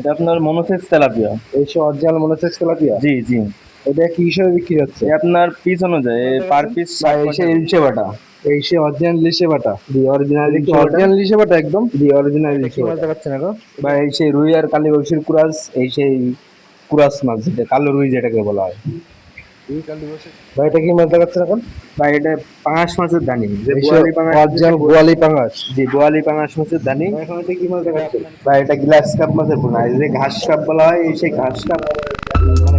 এটা আপনার monosex tilapia এই অরিজিনাল মনোসেক্স তেলাপিয়া জি জি। এটা কি হিসেবে বিক্রি হচ্ছে? আপনার পিস অনুযায়ী পার পিস বা এই সে ইলশে বাটা এই সে অরিজিনাল লিশে বাটা দি অরিজিনাল অরিজিনাল লিশে বাটা একদম? দি অরিজিনাল পারছেন গো। বা এই সেই রুই আর কালী বংশীর কুরাস এই সেই কুরাস মাছ যেটা কালো রুই যেটাকে বলা হয়। ভাই কি এখন? পাঙাশ মাছের দানি। অরিজিনাল গোয়ালি জি পাঙাশ মাছের দানি। এখন কি গ্লাস কাপ মাছের পোনা এই যে ঘাস কাপ বলা হয় এই সেই ঘাস কাপ। মানে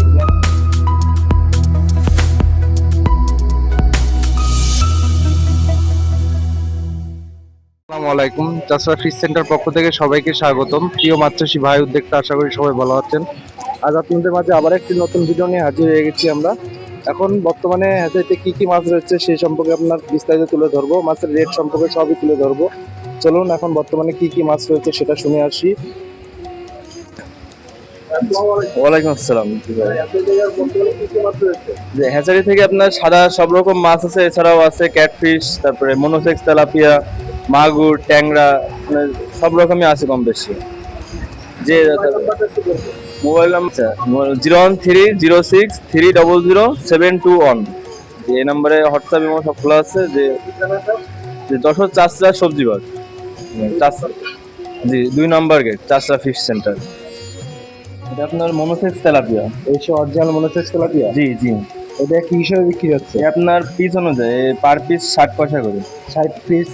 আসসালামু আলাইকুম। চাষরা ফিশ সেন্টার পক্ষ থেকে সবাইকে স্বাগতম। প্রিয় মাতৃষী ভাই উদ্যোক্তা আশা করি সবাই ভালো আছেন। আজ আপনাদের মাঝে আবার একটি নতুন ভিডিও নিয়ে হাজির হয়ে গেছি আমরা। এখন বর্তমানে হাতে কি কি মাছ রয়েছে সেই সম্পর্কে আপনার বিস্তারিত তুলে ধরবো। মাছের রেট সম্পর্কে সবই তুলে ধরবো। চলুন এখন বর্তমানে কি কি মাছ রয়েছে সেটা শুনে আসি। ওয়ালাইকুম আসসালাম। যে হ্যাচারি থেকে আপনার সাদা সব রকম মাছ আছে এছাড়াও আছে ক্যাটফিশ তারপরে মনোসেক্স তেলাপিয়া মাগুর ট্যাংরা মানে সব রকমই আছে কম বেশি। যে mobile number zero one three zero six three double zero seven two one. এই নাম্বারে হোয়াটসঅ্যাপ এবং সব খোলা আছে যে যে যশোর চাষরা সবজি বাগ। চাষরা জি দুই নাম্বার গেট চাষরা ফিশ সেন্টার। এটা আপনার মনোসেক্স তেলাপিয়া। এই সে অরিজিনাল মনোসেক্স তেলাপিয়া? জি জি। এটা কি হিসেবে বিক্রি হচ্ছে? আপনার পিস অনুযায়ী পার পিস ষাট পয়সা করে। ষাট পিস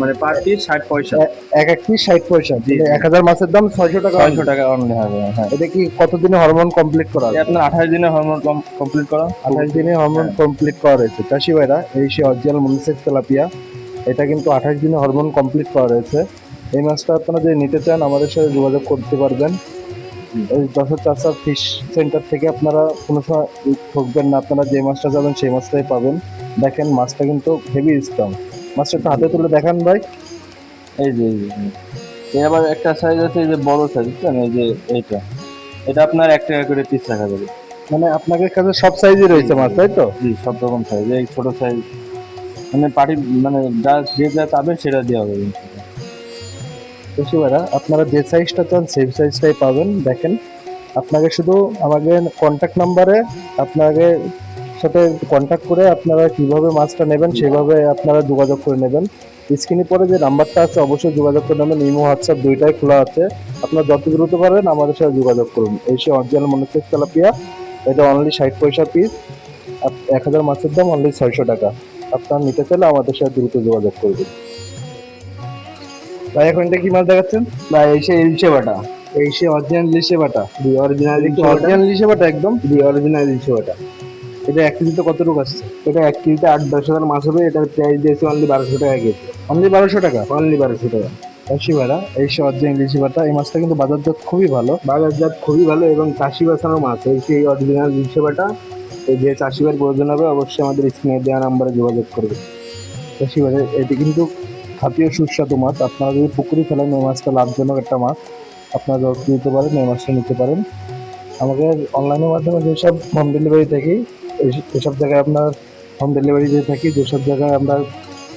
মানে পার পিস ষাট পয়সা। এক এক পিস ষাট পয়সা। জি, জি। এক হাজার মাছের দাম ছয়শো টাকা ছয়শো টাকা অনলি হবে হ্যাঁ। এটা কি কতদিনে হরমোন কমপ্লিট করা আপনার আঠাশ দিনে হরমোন কমপ্লিট করা। আঠাশ দিনে হরমোন কমপ্লিট করা রয়েছে চাষি ভাইরা এই সে অরিজিনাল মনিসেক্স তেলাপিয়া এটা কিন্তু আঠাশ দিনে হরমোন কমপ্লিট করা রয়েছে এই মাছটা আপনারা যদি নিতে চান আমাদের সাথে যোগাযোগ করতে পারবেন। এই যশোর চাষা ফিশ সেন্টার থেকে আপনারা কোনো সময় ঠকবেন না। আপনারা যে মাছটা যাবেন সেই মাছটাই পাবেন। দেখেন মাছটা কিন্তু হেভি স্ট্রং মাছটা একটু হাতে তুলে দেখান ভাই। এই যে এই যে আবার একটা সাইজ আছে এই যে বড় সাইজ বুঝছেন এই যে এইটা। এটা আপনার এক টাকা করে পিস রাখা যাবে। মানে আপনাদের কাছে সব সাইজই রয়েছে মাছ তাই তো? জি সব রকম সাইজ এই ছোট সাইজ মানে পার্টি মানে যা যে যা চাবে সেটা দেওয়া হবে। বেশি ভাড়া আপনারা যে সাইজটা চান সেই সাইজটাই পাবেন। দেখেন আপনাকে শুধু আমাদের কন্ট্যাক্ট নাম্বারে আপনাকে সাথে কন্ট্যাক্ট করে আপনারা কীভাবে মাছটা নেবেন সেভাবে আপনারা যোগাযোগ করে নেবেন। স্ক্রিনে পরে যে নাম্বারটা আছে অবশ্যই যোগাযোগ করে নেবেন। ইমো হোয়াটসঅ্যাপ দুইটাই খোলা আছে। আপনারা যত দ্রুত পারবেন আমাদের সাথে যোগাযোগ করুন। এই সে অরিজিনাল মনোসেক্স তেলাপিয়া এটা অনলি ষাট পয়সা পিস এক হাজার মাছের দাম অনলি ছয়শো টাকা। আপনারা নিতে চাইলে আমাদের সাথে দ্রুত যোগাযোগ করবেন ভাই এখন এটা কি মাছ দেখাচ্ছেন? বা এই সে ইলশে বাটা। এই সে অরিজিনাল লিশে বাটা। জি অরিজিনাল অরিজিনাল লিশে বাটা। একদম? জি অরিজিনাল ইলশে বাটা। এটা এক কেজিতে কতটুকু আসছে? এটা এক কেজিতে আট দশ হাজার মাছ হবে এটার প্রাইস দিয়েছে অনলি বারোশো টাকা কেজি। অনলি বারোশো টাকা? অনলি বারোশো টাকা। লিশে বাটা এই অরিজিনাল বাটা এই মাছটা কিন্তু বাজারজাত খুবই ভালো। বাজারজাত খুবই ভালো এবং চাষি বাঁচানো মাছ এই সেই অরিজিনাল এই যে চাষিবার প্রয়োজন হবে অবশ্যই আমাদের স্ক্রিনে দেওয়া নাম্বারে যোগাযোগ করবে। বাটা এটি কিন্তু খাতীয় সুস্বাদু মাছ। আপনারা যদি পুকুরে ফেলেন এই মাছটা লাভজনক একটা মাছ। আপনারা যত নিতে পারেন এই মাছটা নিতে পারেন। আমাদের অনলাইনের মাধ্যমে যেসব হোম ডেলিভারি থাকি এসব জায়গায় আমরা হোম ডেলিভারি দিয়ে থাকি যেসব জায়গায় আমরা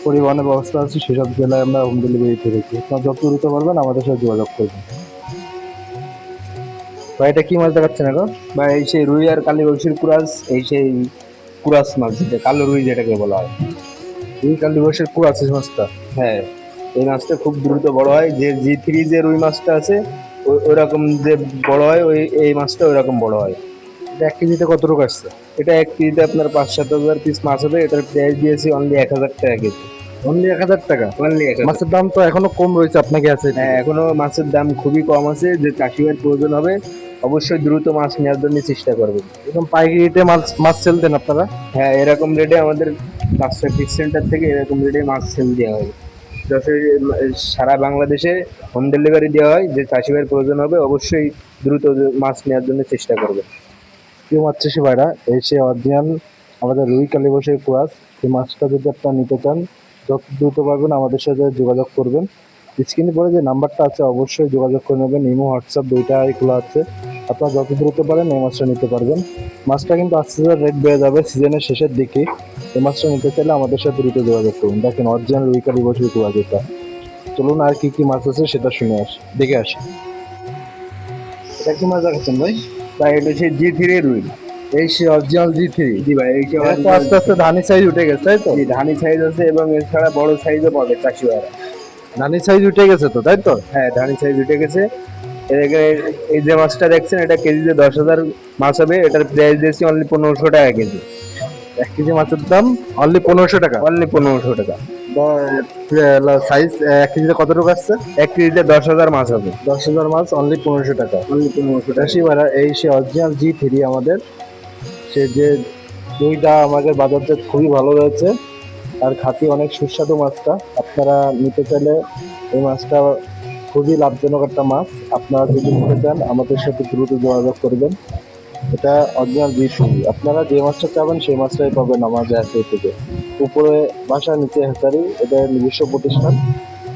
পরিবহনের ব্যবস্থা আছে সেসব জেলায় আমরা হোম ডেলিভারি দিয়ে থাকি। আপনারা যত দ্রুত পারবেন আমাদের সাথে যোগাযোগ করবেন। ভাই এটা কী মাছ দেখাচ্ছেন এখন? বা এই সেই রুই আর কালী বংশীর কুরাস এই সেই কুরাস মাছ যেটা কালো রুই যেটাকে বলা হয়। এই কাল দিবসের কুর আছে মাছটা? হ্যাঁ। এই মাছটা খুব দ্রুত বড় হয় যে জি থ্রি যে রুই মাছটা আছে ওই ওরকম যে বড় হয় ওই এই মাছটা ওইরকম বড় হয়। এটা এক কেজিতে কতটুকু আসছে? এটা এক কেজিতে আপনার পাঁচ সাত হাজার পিস মাছ হবে এটার প্রাইস দিয়েছি অনলি এক হাজার টাকা কেজি। অনলি এক হাজার টাকা? অনলি মাছের দাম তো এখনও কম রয়েছে আপনাকে আছে হ্যাঁ এখনও মাছের দাম খুবই কম আছে যে চাষিবার প্রয়োজন হবে অবশ্যই দ্রুত মাছ নেওয়ার জন্য চেষ্টা করবেন। এরকম পাইকারিতে মাছ মাছ সেল দেন আপনারা? হ্যাঁ এরকম রেটে আমাদের পাঁচটা ফিক্স সেন্টার থেকে এরকম রেটে মাছ সেল দেওয়া হয়। যশোর সারা বাংলাদেশে হোম ডেলিভারি দেওয়া হয় যে চাষিবার প্রয়োজন হবে অবশ্যই দ্রুত মাছ নেওয়ার জন্য চেষ্টা করবে কেউ মাছ চাষি ভাইরা। এই সে অরিজিনাল আমাদের রুই কালীবসের কুয়াশ। এই মাছটা যদি আপনারা নিতে চান, যত দ্রুত পারবেন আমাদের সাথে যোগাযোগ করবেন। স্ক্রিনে পরে যে নাম্বারটা আছে, অবশ্যই যোগাযোগ করে নেবেন। ইমো, হোয়াটসঅ্যাপ দুইটাই খোলা আছে। আপনারা যত দ্রুত পারেন এই মাছটা নিতে পারবেন। মাছটা কিন্তু আস্তে আস্তে রেট বেড়ে যাবে সিজনের শেষের দিকে। এই মাছটা নিতে চাইলে আমাদের সাথে দ্রুত যোগাযোগ করুন। দেখেন অরিজিনাল রুই কালীবসের কুয়াশ এটা। চলুন আর কি কি মাছ আছে সেটা শুনে আসি, দেখে আসি। এটা কি মাছ দেখাচ্ছেন ভাই? ভাই এটা হচ্ছে জি থ্রি রুই এই সে অরিজিনাল জি থ্রি জি ভাই এই আস্তে আস্তে ধানি সাইজ উঠে গেছে তাই তো? ধানি সাইজ আছে এবং এছাড়া বড় সাইজও পাবে চাষি ভাইরা ধানি সাইজ উঠে গেছে তো তাই তো? হ্যাঁ ধানি সাইজ উঠে গেছে। এই যে মাছটা দেখছেন এটা কেজিতে দশ হাজার মাছ হবে। এটার প্রাইস দিয়েছি অনলি পনেরোশো টাকা কেজি। এক কেজি মাছের দাম অনলি পনেরোশো টাকা। অনলি পনেরোশো টাকা। সাইজ এক কেজিতে কতটুকু আসছে? এক কেজিতে দশ হাজার মাছ হবে। দশ হাজার মাছ অনলি পনেরোশো টাকা। অনলি পনেরোশো টাকা। ভাড়া এই সে অরিজিনাল জি থ্রি আমাদের সে যে দুইটা আমাদের বাজারতে খুবই ভালো রয়েছে আর খাতি অনেক সুস্বাদু মাছটা। আপনারা নিতে চাইলে এই মাছটা খুবই লাভজনক একটা মাছ। আপনারা যদি নিতে চান আমাদের সাথে দ্রুত যোগাযোগ করবেন। এটা অরিজিনাল থ্রি আপনারা যে মাছটা চাবেন সেই মাছটাই পাবেন আমাদের হ্যাচারি থেকে। উপরে বাসা নিচে হ্যাচারি এটা নিজস্ব প্রতিষ্ঠান।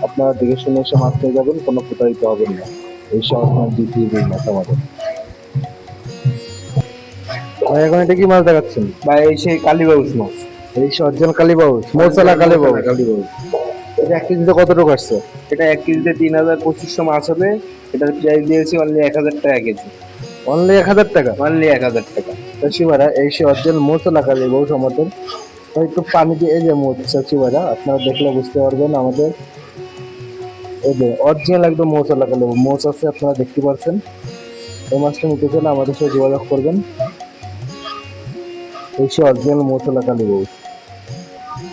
আপনারা দেখে শুনে এসে মাছ নিয়ে যাবেন কোনো প্রতারিত হবেন না। এই সব জি থ্রি মাছ আমাদের। ভাই এখন এটা কি মাছ দেখাচ্ছেন? বা এই সেই কালীবাউস মাছ। এই অরিজিনাল কালীবাউস মৌসালা কালীবাউস কালীবাউস এটা এক কেজিতে কতটুকু আসছে? এটা এক কেজিতে তিন হাজার পঁচিশশো মাছ হবে। এটার প্রাইস দিয়েছি অনলি এক হাজার টাকা কেজি। অনলি এক হাজার টাকা। অনলি এক হাজার টাকা। চাষিমারা এই সে অরিজিনাল মৌসালা কালীবাউস আমাদের তো একটু পানি দিয়ে এই যে মোচ চাষিমারা আপনারা দেখলে বুঝতে পারবেন আমাদের। এই যে অরিজিনাল একদম মৌসালা কালীবাউস মোচ আছে আপনারা দেখতে পাচ্ছেন এই মাছটা নিতে চাইলে আমাদের সাথে যোগাযোগ করবেন। এই সে অরিজিনাল মৌসালা কালীবাউস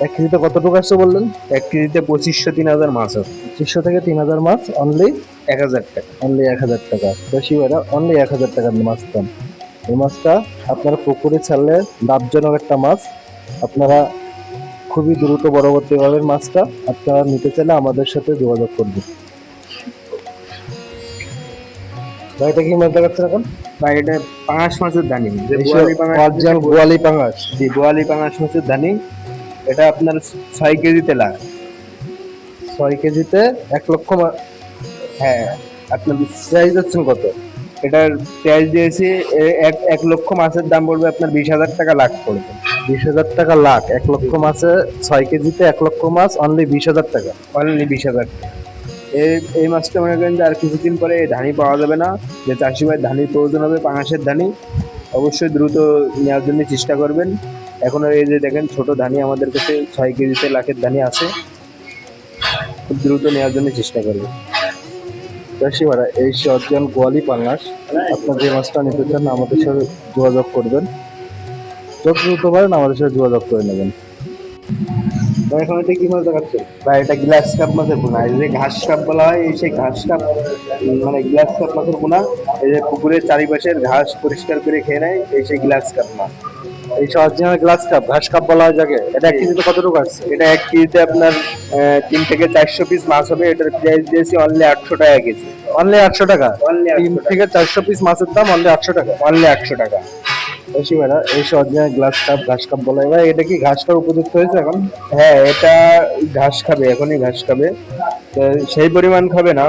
এক কেজিতে কতটুকু আসছে বললেন? এক কেজিতে পঁচিশশো তিন হাজার মাছ আছে। পঁচিশশো থেকে তিন হাজার মাছ অনলি এক হাজার টাকা অনলি এক হাজার টাকা। বেশি বেড়া অনলি এক হাজার টাকার মাছ পান এই মাছটা আপনারা পুকুরে ছাড়লে লাভজনক একটা মাছ। আপনারা খুবই দ্রুত বড় করতে পারবেন মাছটা আপনারা নিতে চাইলে আমাদের সাথে যোগাযোগ করবেন। ভাই এটা কি মাছ দেখাচ্ছেন এখন? এটা পাঙাশ মাছের দানি। বোয়ালি পাঙাশ। জি বোয়ালি পাঙাশ মাছের দানি। এটা আপনার ছয় কেজিতে লাগে ছয় কেজিতে এক লক্ষ হ্যাঁ আপনার প্রাইস হচ্ছেন কত? এটার প্রাইস দিয়েছি এক এক লক্ষ মাছের দাম পড়বে আপনার বিশ হাজার টাকা লাখ পড়বে। বিশ হাজার টাকা লাখ, এক লক্ষ মাছে ছয় কেজিতে এক লক্ষ মাছ অনলি বিশ হাজার টাকা অনলি বিশ হাজার টাকা। এই এই মাছটা মনে করেন যে আর কিছুদিন পরে এই ধানি পাওয়া যাবে না, যে চাষি ভাই ধানির প্রয়োজন হবে, পাঙাশের ধানি অবশ্যই দ্রুত নেওয়ার জন্য চেষ্টা করবেন। এখনও এই যে দেখেন ছোট ধানি আমাদের কাছে ছয় কেজিতে লাখের ধানি আছে। খুব দ্রুত নেওয়ার জন্য চেষ্টা করবেন চাষিমারা এই সে অরিজিনাল গোয়ালি পাঙ্গাস আপনার যে মাছটা নিতে চান আমাদের সাথে যোগাযোগ করবেন। যত দ্রুত পারেন আমাদের সাথে যোগাযোগ করে নেবেন। ভাই এখন এটা কি মাছ দেখাচ্ছে ভাই এটা গ্লাস কাপ মাছের পোনা। এই যে ঘাস কাপ বলা হয় এই সেই ঘাস কাপ মানে গ্লাস কাপ মাছের পোনা। এই যে পুকুরের চারিপাশের ঘাস পরিষ্কার করে খেয়ে নেয় এই সেই গ্লাস কাপ মাছ। এই সে অরিজিনাল গ্লাস কাপ ঘাস কাপ বলা হয় যাকে এটা এক কেজিতে কতটুকু আসছে? এটা এক কেজিতে আপনার তিন থেকে চারশো পিস মাছ হবে এটার প্রাইস দিয়েছি অনলি আটশো টাকা কেজি। অনলি আটশো টাকা? অনলি তিন থেকে চারশো পিস মাছের দাম অনলি আটশো টাকা। অনলি আটশো টাকা। চাষিমারা এই সে অরিজিনাল গ্লাস কাপ ঘাস কাপ বলা হয়। ভাই এটা কি ঘাস কাপ উপযুক্ত হয়েছে এখন? হ্যাঁ এটা ঘাস খাবে এখনই ঘাস খাবে। সেই পরিমাণ খাবে না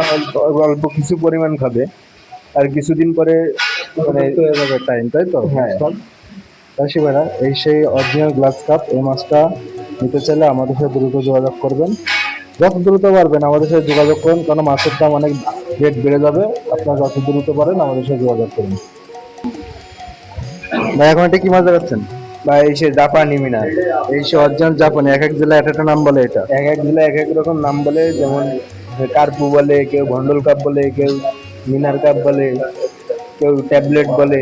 অল্প কিছু পরিমাণ খাবে। আর কিছুদিন পরে মানে টাইম তাই তো? হ্যাঁ। চাষিমারা এই সেই অরিজিনাল গ্লাস কাপ এই মাছটা নিতে চাইলে আমাদের সাথে দ্রুত যোগাযোগ করবেন। যত দ্রুত পারবেন আমাদের সাথে যোগাযোগ করুন কারণ মাছের দাম অনেক রেট বেড়ে যাবে। আপনারা যত দ্রুত পারেন আমাদের সাথে যোগাযোগ করুন। ভাই এখন এটা কি মাছ দেখাচ্ছেন? বা এই সে জাপানি মিনার। এই সে অরিজিনাল জাপানি এক এক জেলায় এক একটা নাম বলে এটা। এক এক জেলায় এক এক রকম নাম বলে যেমন কার্পু বলে কেউ ভন্ডল কাপ বলে কেউ মিনার কাপ বলে কেউ ট্যাবলেট বলে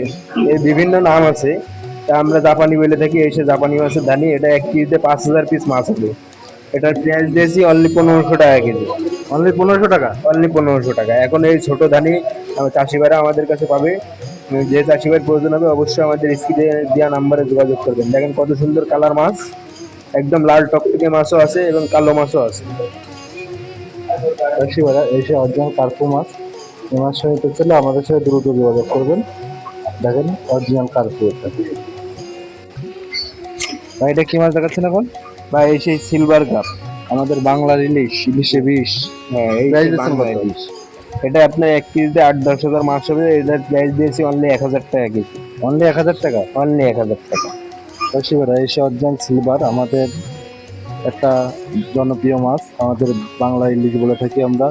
এই বিভিন্ন নাম আছে। আমরা জাপানি বলে থাকি এসে জাপানি মাছের দানি এটা এক কেজিতে পাঁচ হাজার পিস মাছ হবে এটার প্রাইস দিয়েছি অনলি পনেরোশো টাকা কেজি। অনলি পনেরোশো টাকা? অনলি পনেরোশো টাকা। এখন এই ছোট ধানি চাষিভাইরা আমাদের কাছে পাবে। যে চাষিভাইয়ের প্রয়োজন হবে অবশ্যই আমাদের স্ক্রিনে দেওয়া নাম্বারে যোগাযোগ করবেন। দেখেন কত সুন্দর কালার মাছ। একদম লাল টকটকে মাছও আছে এবং কালো মাছও আছে। চাষিমারা এই সে অরিজিনাল কার্পু মাছ এই মাছটা নিতে চাইলে আমাদের সাথে দ্রুত যোগাযোগ করবেন। দেখেন অরিজিনাল কার্পু এটা। ভাই এটা কি মাছ দেখাচ্ছেন এখন? বা এই সেই সিলভার কাপ আমাদের বাংলার ইলিশ ইলিশে বিষ হ্যাঁ এই বাংলা ইলিশ। এটা আপনার এক কেজিতে আট দশ হাজার মাছ হবে এটার প্রাইস দিয়েছি অনলি এক হাজার টাকা কেজি। অনলি এক হাজার টাকা? অনলি এক হাজার টাকা। চাষিমারা এই সিলভার আমাদের একটা জনপ্রিয় মাছ আমাদের বাংলা ইলিশ বলে থাকি আমরা।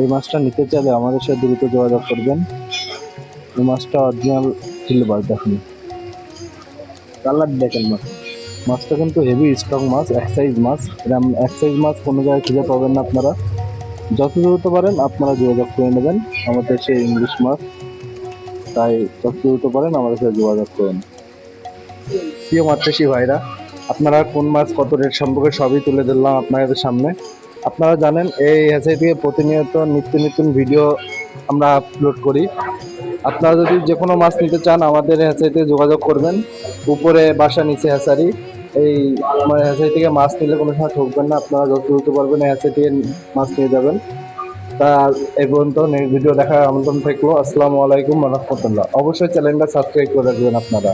এই মাছটা নিতে চাইলে আমাদের সাথে দ্রুত যোগাযোগ করবেন। এই মাছটা অরিজিনাল সিলভার দেখুন। কালার দেখেন মাছ। মাছটা কিন্তু হেভি স্ট্রং মাছ, এক সাইজ মাছ এরকম এক সাইজ মাছ, কোনো জায়গায় খুঁজে পাবেন না আপনারা। যত দ্রুত পারেন আপনারা যোগাযোগ করে নেবেন, আমাদের সেই ইংলিশ মাছ। তাই যত দ্রুত পারেন আমাদের সাথে যোগাযোগ করেন। প্রিয় মাত্রাসী ভাইরা, আপনারা কোন মাছ কত রেট সম্পর্কে সবই তুলে ধরলাম আপনাদের সামনে। আপনারা জানেন এই থেকে প্রতিনিয়ত নিত্য নতুন ভিডিও আমরা আপলোড করি। আপনারা যদি যে কোনো মাছ নিতে চান, আমাদের হ্যাচাইতে যোগাযোগ করবেন। উপরে, বাসা নিচে হ্যাচারি। এই মানে হ্যাচারি থেকে মাছ নিলে কোনো সময় ঠকবেন না। আপনারা যত দ্রুত পারবেন হ্যাচারি থেকে মাছ নিয়ে যাবেন। তা এই পর্যন্ত ভিডিও দেখার আমন্ত্রণ থাকল। আসসালামু আলাইকুম রহমতুল্লাহ। অবশ্যই চ্যানেলটা সাবস্ক্রাইব করে রাখবেন আপনারা।